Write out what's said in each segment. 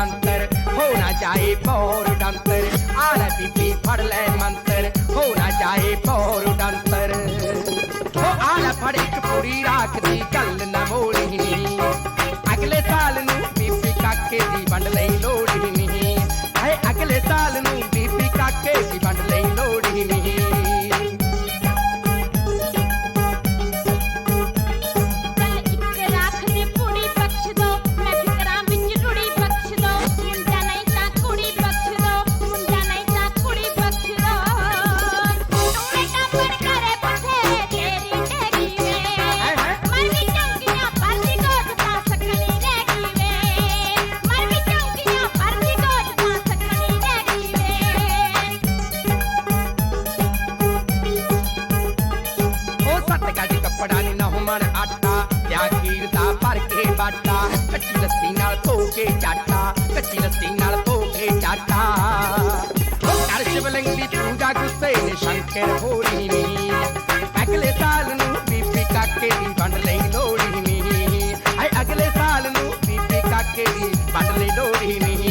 मंत्र। होना चाहे पौर डंतर। आर पीपी फड़ ले मंत्र। होना चाहे पौर डंतर। हो आल फड़ एक पूरी राख दी कल न मोड़नी। अगले साल नु पीपी काके दी बंड ले लोड़नी। है अगले साल नु पीपी काके दी बंड ले लोड़नी। ਆਟਾ ਖੀਰ ਦਾ ਭਰ ਕੇ ਬਾਟਾ, ਕੱਚੀ ਲੱਸੀ ਨਾਲ ਧੋ ਕੇ ਚਾਟਾ, ਕੱਚੀ ਲੱਸੀ ਨਾਲ ਧੋ ਕੇ ਚਾਟਾ। ਉਹ ਕਰ ਸ਼ਿਵਲਿੰਗ ਪੂਜਾ ਗੁੱਸੇ ਨੇ ਸ਼ੰਕਰ ਹੋਰੀ ਨੀ। ਅਗਲੇ ਸਾਲ ਨੂੰ ਬੀਬੀ ਕਾਕੇ ਦੀ ਵੰਡ ਲਈ ਲੋੜੀ ਨੀ। ਹਾਏ, ਅਗਲੇ ਸਾਲ ਨੂੰ ਬੀਬੀ ਕਾਕੇ ਦੀ ਵੰਡ ਲਈ ਲੋੜੀ ਨੀ।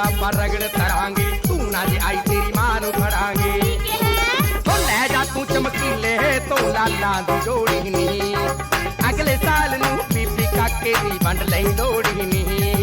गया रगड़ तरांगे। तू ना जे आई, तेरी मान उखड़ांगे तो ले जा तू चमकीले तो लाला दी जोड़ी नहीं अगले साल नू पीपी काके दी बंड ले लोड़ी नहीं